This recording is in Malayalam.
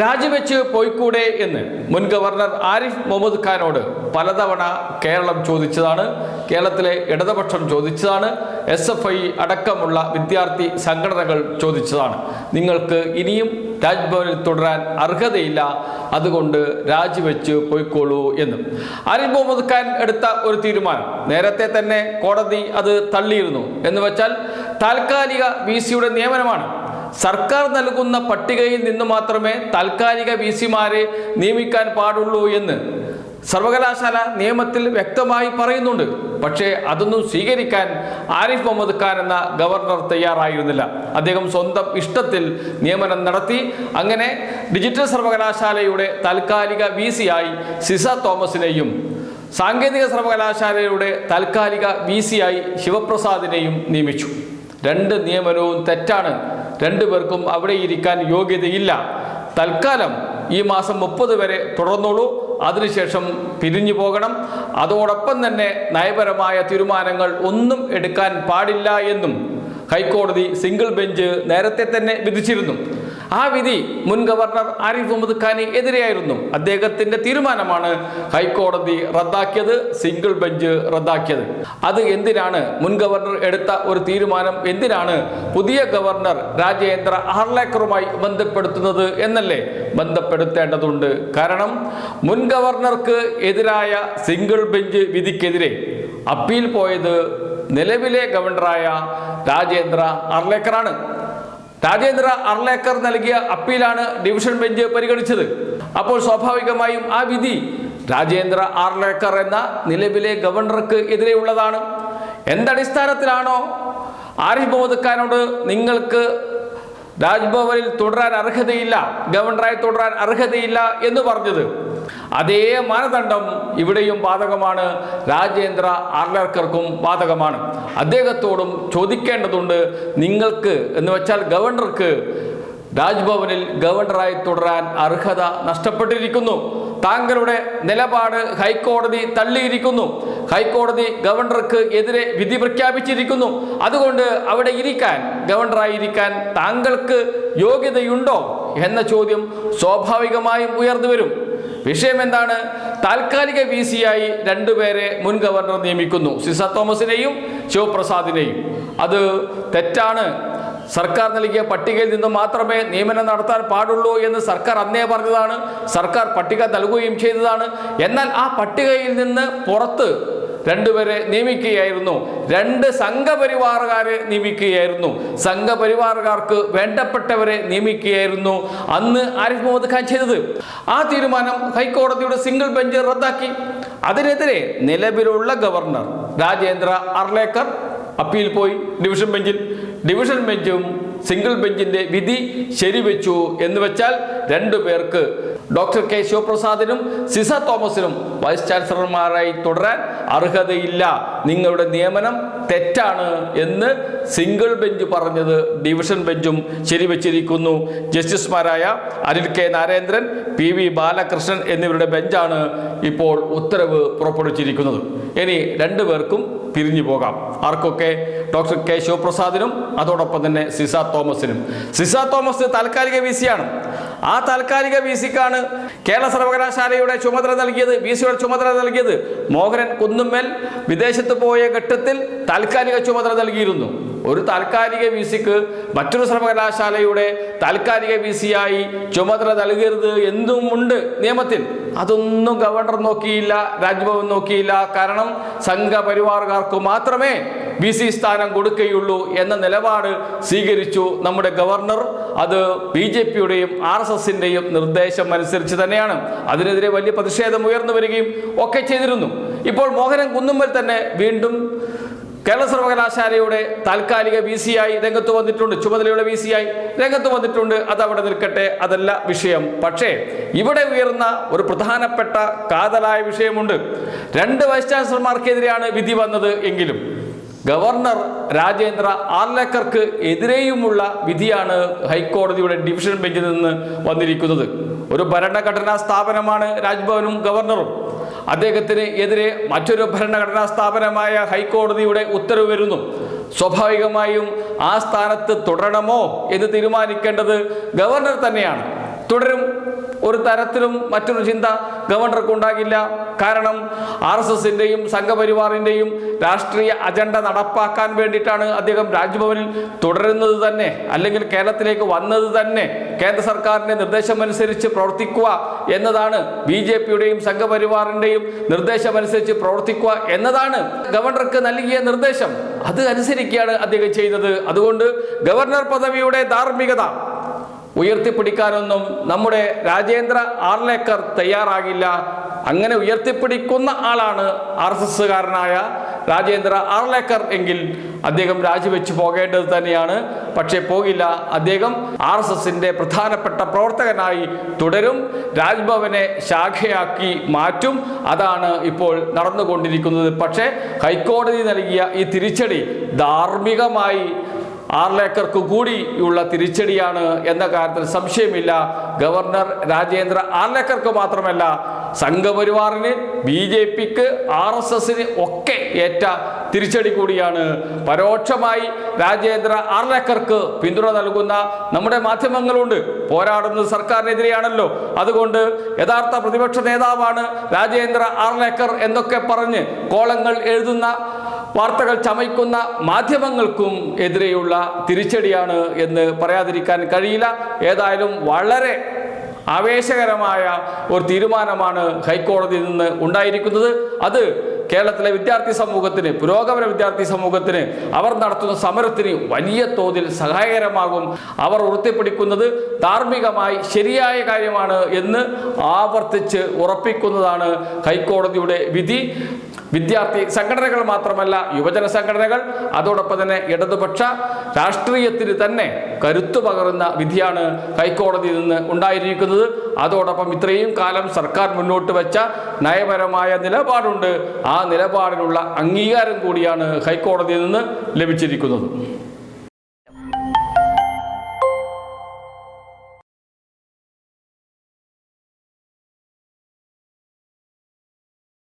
രാജിവെച്ച് പോയിക്കൂടെ എന്ന് മുൻ ഗവർണർ ആരിഫ് മുഹമ്മദ് ഖാനോട് പലതവണ കേരളം ചോദിച്ചതാണ് കേരളത്തിലെ ഇടതുപക്ഷം ചോദിച്ചതാണ് എസ് എഫ് ഐ അടക്കമുള്ള വിദ്യാർത്ഥി സംഘടനകൾ ചോദിച്ചതാണ്. നിങ്ങൾക്ക് ഇനിയും രാജ്ഭവനിൽ തുടരാൻ അർഹതയില്ല അതുകൊണ്ട് രാജിവെച്ച് പോയിക്കോളൂ എന്നും. ആരിഫ് മുഹമ്മദ് ഖാൻ എടുത്ത ഒരു തീരുമാനം നേരത്തെ തന്നെ കോടതി അത് തള്ളിയിരുന്നു എന്ന് വെച്ചാൽ താൽക്കാലിക വി സിയുടെ നിയമനമാണ് സർക്കാർ നൽകുന്ന പട്ടികയിൽ നിന്ന് മാത്രമേ താൽക്കാലിക വി സിമാരെ നിയമിക്കാൻ പാടുള്ളൂ എന്ന് സർവകലാശാല നിയമത്തിൽ വ്യക്തമായി പറയുന്നുണ്ട്. പക്ഷേ അതൊന്നും സ്വീകരിക്കാൻ ആരിഫ് മുഹമ്മദ് ഖാൻ എന്ന ഗവർണർ തയ്യാറായിരുന്നില്ല. അദ്ദേഹം സ്വന്തം ഇഷ്ടത്തിൽ നിയമനം നടത്തി. അങ്ങനെ ഡിജിറ്റൽ സർവകലാശാലയുടെ താൽക്കാലിക വി സിയായി സിസ തോമസിനെയും സാങ്കേതിക സർവകലാശാലയുടെ താൽക്കാലിക വി സിയായി ശിവപ്രസാദിനെയും നിയമിച്ചു. രണ്ട് നിയമനവും തെറ്റാണ് രണ്ടുപേർക്കും അവിടെ ഇരിക്കാൻ യോഗ്യതയില്ല. തൽക്കാലം ഈ മാസം മുപ്പത് വരെ തുടർന്നോളൂ. അതിനുശേഷം പിരിഞ്ഞു പോകണം. അതോടൊപ്പം തന്നെ നയപരമായ തീരുമാനങ്ങൾ ഒന്നും എടുക്കാൻ പാടില്ല എന്നും ഹൈക്കോടതി സിംഗിൾ ബെഞ്ച് നേരത്തെ തന്നെ വിധിച്ചിരുന്നു. ആ വിധി മുൻ ഗവർണർ ആരിഫ് മുഹമ്മദ് ഖാന് എതിരെയായിരുന്നു. അദ്ദേഹത്തിന്റെ തീരുമാനമാണ് ഹൈക്കോടതി റദ്ദാക്കിയത് സിംഗിൾ ബെഞ്ച് റദ്ദാക്കിയത്. അത് എന്തിനാണ് മുൻ ഗവർണർ എടുത്ത ഒരു തീരുമാനം എന്തിനാണ് പുതിയ ഗവർണർ രാജേന്ദ്ര ആർലേക്കറുമായി ബന്ധപ്പെടുത്തുന്നത് എന്നല്ലേ ബന്ധപ്പെടുത്തേണ്ടതുണ്ട്. കാരണം മുൻ ഗവർണർക്ക് എതിരായ സിംഗിൾ ബെഞ്ച് വിധിക്കെതിരെ അപ്പീൽ പോയത് നിലവിലെ ഗവർണറായ രാജേന്ദ്ര അർലേക്കറാണ് രാജേന്ദ്ര അർലേക്കർ നൽകിയ അപ്പീലാണ് ഡിവിഷൻ ബെഞ്ച് പരിഗണിച്ചത്. അപ്പോൾ സ്വാഭാവികമായും ആ വിധി രാജേന്ദ്ര ആർലേക്കർ എന്ന നിലവിലെ ഗവർണർക്ക് എതിരെയുള്ളതാണ്. എന്തടിസ്ഥാനത്തിലാണോ? ആരിഫ് മുഹമ്മദ് ഖാനോട് നിങ്ങൾക്ക് രാജ്ഭവനിൽ തുടരാൻ അർഹതയില്ല ഗവർണറായി തുടരാൻ അർഹതയില്ല എന്ന് പറഞ്ഞത്. അതേ മാനദണ്ഡം ഇവിടെയും ബാധകമാണ്. രാജേന്ദ്ര ആർലർക്കർക്കും ബാധകമാണ്. അദ്ദേഹത്തോടും ചോദിക്കേണ്ടതുണ്ട് നിങ്ങൾക്ക് എന്ന് വെച്ചാൽ ഗവർണർക്ക് രാജ്ഭവനിൽ ഗവർണറായി തുടരാൻ അർഹത നഷ്ടപ്പെട്ടിരിക്കുന്നു. താങ്കളുടെ നിലപാട് ഹൈക്കോടതി തള്ളിയിരിക്കുന്നു. ഹൈക്കോടതി ഗവർണർക്ക് എതിരെ വിധി പ്രഖ്യാപിച്ചിരിക്കുന്നു. അതുകൊണ്ട് അവിടെ ഇരിക്കാൻ ഗവർണറായിരിക്കാൻ താങ്കൾക്ക് യോഗ്യതയുണ്ടോ? എന്ന ചോദ്യം സ്വാഭാവികമായും ഉയർന്നു വരും. വിഷയം എന്താണ്? താൽക്കാലിക വി സിയായി രണ്ടുപേരെ മുൻ ഗവർണർ നിയമിക്കുന്നു. സിസ തോമസിനെയും ശിവപ്രസാദിനെയും. അത് തെറ്റാണ്. സർക്കാർ നൽകിയ പട്ടികയിൽ നിന്ന് മാത്രമേ നിയമനം നടത്താൻ പാടുള്ളൂ എന്ന് സർക്കാർ അന്നേ പറഞ്ഞതാണ്. സർക്കാർ പട്ടിക നൽകുകയും ചെയ്തതാണ്. എന്നാൽ ആ പട്ടികയിൽ നിന്ന് പുറത്ത് രണ്ടുപേരെ നിയമിക്കുകയായിരുന്നു. രണ്ട് സംഘപരിവാറുകാരെ നിയമിക്കുകയായിരുന്നു. സംഘപരിവാറുകാർക്ക് വേണ്ടപ്പെട്ടവരെ നിയമിക്കുകയായിരുന്നു. അന്ന് ആരിഫ് മുഹമ്മദ് ഖാൻ ചെയ്തത്. ആ തീരുമാനം ഹൈക്കോടതിയുടെ സിംഗിൾ ബെഞ്ച് റദ്ദാക്കി. അതിനെതിരെ നിലവിലുള്ള ഗവർണർ രാജേന്ദ്ര അർലേക്കർ അപ്പീൽ പോയി. ഡിവിഷൻ ബെഞ്ചിൽ. ഡിവിഷൻ ബെഞ്ചും സിംഗിൾ ബെഞ്ചിന്റെ വിധി ശരിവെച്ചു എന്ന് വെച്ചാൽ രണ്ടു പേർക്ക് ഡോക്ടർ കെ ശിവപ്രസാദിനും സിസ തോമസിനും വൈസ് ചാൻസലർമാരായി തുടരാൻ അർഹതയില്ല. നിങ്ങളുടെ നിയമനം തെറ്റാണ് എന്ന് സിംഗിൾ ബെഞ്ച് പറഞ്ഞത് ഡിവിഷൻ ബെഞ്ചും ശരിവച്ചിരിക്കുന്നു. ജസ്റ്റിസുമാരായ Anil K Narendran P V Balakrishnan എന്നിവരുടെ ബെഞ്ചാണ് ഇപ്പോൾ ഉത്തരവ് പുറപ്പെടുവിച്ചിരിക്കുന്നത്. ഇനി രണ്ടുപേർക്കും പിരിഞ്ഞു പോകാം. ആർക്കൊക്കെ? ഡോക്ടർ കെ ശിവപ്രസാദിനും അതോടൊപ്പം തന്നെ സിസ തോമസിനും. സിസ തോമസ് താൽക്കാലിക വി സിയാണ് ആ താൽക്കാലിക വി സിക്കാണ് കേരള സർവകലാശാലയുടെ ചുമതല നൽകിയത് വി സിയുടെ ചുമതല നൽകിയത് മോഹനൻ കുന്നുമ്മൽ. വിദേശത്ത് പോയ ഘട്ടത്തിൽ താൽക്കാലിക ചുമതല നൽകിയിരുന്നു. ഒരു താൽക്കാലിക വി സിക്ക് മറ്റൊരു സർവകലാശാലയുടെ താൽക്കാലിക വി സിയായി ചുമതല നൽകരുത് എന്തും ഉണ്ട് നിയമത്തിൽ. അതൊന്നും ഗവർണർ നോക്കിയില്ല രാജ്ഭവൻ നോക്കിയില്ല. കാരണം സംഘപരിവാറുകാർക്ക് മാത്രമേ വി സി സ്ഥാനം കൊടുക്കുകയുള്ളൂ എന്ന നിലപാട് സ്വീകരിച്ചു നമ്മുടെ ഗവർണർ. അത് ബി ജെ പിയുടെയും ആർ എസ് എസിന്റെയും നിർദ്ദേശം അനുസരിച്ച് തന്നെയാണ്. അതിനെതിരെ വലിയ പ്രതിഷേധം ഉയർന്നു വരികയും ഒക്കെ ചെയ്തിരുന്നു. ഇപ്പോൾ മോഹനൻ കുന്നുമ്മൽ തന്നെ വീണ്ടും കേരള സർവകലാശാലയുടെ താൽക്കാലിക വി സി ആയി രംഗത്ത് വന്നിട്ടുണ്ട്. ചുമതലയുടെ വി സി ആയി രംഗത്ത് വന്നിട്ടുണ്ട്. അത് അവിടെ നിൽക്കട്ടെ. അതല്ല വിഷയം. പക്ഷേ ഇവിടെ ഉയർന്ന ഒരു പ്രധാനപ്പെട്ട കാതലായ വിഷയമുണ്ട്. രണ്ട് വൈസ് ചാൻസലർമാർക്കെതിരെയാണ് വിധി വന്നത് എങ്കിലും. ഗവർണർ രാജേന്ദ്ര ആർലേക്കർക്ക് എതിരെയുമുള്ള വിധിയാണ് ഹൈക്കോടതിയുടെ ഡിവിഷൻ ബെഞ്ചിൽ നിന്ന് വന്നിരിക്കുന്നത്. ഒരു ഭരണഘടനാ സ്ഥാപനമാണ് രാജ്ഭവനും ഗവർണറും. അദ്ദേഹത്തിന് എതിരെ മറ്റൊരു ഭരണഘടനാ സ്ഥാപനമായ ഹൈക്കോടതിയുടെ ഉത്തരവ് വരുന്നു. സ്വാഭാവികമായും ആ സ്ഥാനത്ത് തുടരണമോ എന്ന് തീരുമാനിക്കേണ്ടത് ഗവർണർ തന്നെയാണ്. തുടരും. ഒരു തരത്തിലും മറ്റൊരു ചിന്ത ഗവർണർക്ക് ഉണ്ടാകില്ല. കാരണം ആർ എസ് എസിന്റെയും സംഘപരിവാറിന്റെയും രാഷ്ട്രീയ അജണ്ട നടപ്പാക്കാൻ വേണ്ടിയിട്ടാണ് അദ്ദേഹം രാജ്ഭവനിൽ തുടരുന്നത് തന്നെ. അല്ലെങ്കിൽ കേരളത്തിലേക്ക് വന്നത് തന്നെ. കേന്ദ്ര സർക്കാരിന്റെ നിർദ്ദേശമനുസരിച്ച് പ്രവർത്തിക്കുക എന്നതാണ് ബി ജെ പിയുടെയും സംഘപരിവാറിന്റെയും നിർദ്ദേശമനുസരിച്ച് പ്രവർത്തിക്കുക എന്നതാണ് ഗവർണർക്ക് നൽകിയ നിർദ്ദേശം. അത് അനുസരിക്കുകയാണ് അദ്ദേഹം ചെയ്തത്. അതുകൊണ്ട് ഗവർണർ പദവിയുടെ ധാർമ്മികത ഉയർത്തിപ്പിടിക്കാനൊന്നും നമ്മുടെ രാജേന്ദ്ര ആർലേക്കർ തയ്യാറാകില്ല. അങ്ങനെ ഉയർത്തിപ്പിടിക്കുന്ന ആളാണ് ആർ എസ് എസ്സുകാരനായ രാജേന്ദ്ര ആർലേക്കർ എങ്കിൽ അദ്ദേഹം രാജിവെച്ച് പോകേണ്ടത് തന്നെയാണ്. പക്ഷേ പോകില്ല. അദ്ദേഹം ആർ എസ് എസിന്റെ പ്രധാനപ്പെട്ട പ്രവർത്തകനായി തുടരും. രാജ്ഭവനെ ശാഖയാക്കി മാറ്റും. അതാണ് ഇപ്പോൾ നടന്നുകൊണ്ടിരിക്കുന്നത്. പക്ഷേ ഹൈക്കോടതി നൽകിയ ഈ തിരിച്ചടി ധാർമ്മികമായി ആർലേക്കർക്ക് കൂടിയുള്ള തിരിച്ചടിയാണ് എന്ന കാര്യത്തിൽ സംശയമില്ല. ഗവർണർ രാജേന്ദ്ര ആർലേക്കർക്ക് മാത്രമല്ല സംഘപരിവാറിന് ബി ജെ പിക്ക് ആർ എസ് എസിന് ഒക്കെ ഏറ്റ തിരിച്ചടി കൂടിയാണ്. പരോക്ഷമായി രാജേന്ദ്ര ആർലേക്കർക്ക് പിന്തുണ നൽകുന്ന നമ്മുടെ മാധ്യമങ്ങളുണ്ട്. പോരാടുന്നത് സർക്കാരിനെതിരെയാണല്ലോ. അതുകൊണ്ട് യഥാർത്ഥ പ്രതിപക്ഷ നേതാവാണ് രാജേന്ദ്ര ആർലേക്കർ എന്നൊക്കെ പറഞ്ഞ് കോളങ്ങൾ എഴുതുന്ന വാർത്തകൾ ചമയ്ക്കുന്ന മാധ്യമങ്ങൾക്കും എതിരെയുള്ള തിരിച്ചടിയാണ് എന്ന് പറയാതിരിക്കാൻ കഴിയില്ല. ഏതായാലും വളരെ ആവേശകരമായ ഒരു തീരുമാനമാണ് ഹൈക്കോടതിയിൽ നിന്ന് ഉണ്ടായിരിക്കുന്നത്. അത് കേരളത്തിലെ വിദ്യാർത്ഥി സമൂഹത്തിന് പുരോഗമന വിദ്യാർത്ഥി സമൂഹത്തിന് അവർ നടത്തുന്ന സമരത്തിന് വലിയ തോതിൽ സഹായകരമാകും. അവർ ഉയർത്തിപ്പിടിക്കുന്നത് ധാർമ്മികമായി ശരിയായ കാര്യമാണ് എന്ന് ആവർത്തിച്ച് ഉറപ്പിക്കുന്നതാണ് ഹൈക്കോടതിയുടെ വിധി. വിദ്യാർത്ഥി സംഘടനകൾ മാത്രമല്ല യുവജന സംഘടനകൾ അതോടൊപ്പം തന്നെ ഇടതുപക്ഷ രാഷ്ട്രീയത്തിന് തന്നെ കരുത്തു പകരുന്ന വിധിയാണ് ഹൈക്കോടതിയിൽ നിന്ന് ഉണ്ടായിരിക്കുന്നത്. അതോടൊപ്പം ഇത്രയും കാലം സർക്കാർ മുന്നോട്ട് വെച്ച നയപരമായ നിലപാടുണ്ട്. ആ നിലപാടിനുള്ള അംഗീകാരം കൂടിയാണ് ഹൈക്കോടതിയിൽ നിന്ന് ലഭിച്ചിരിക്കുന്നത്.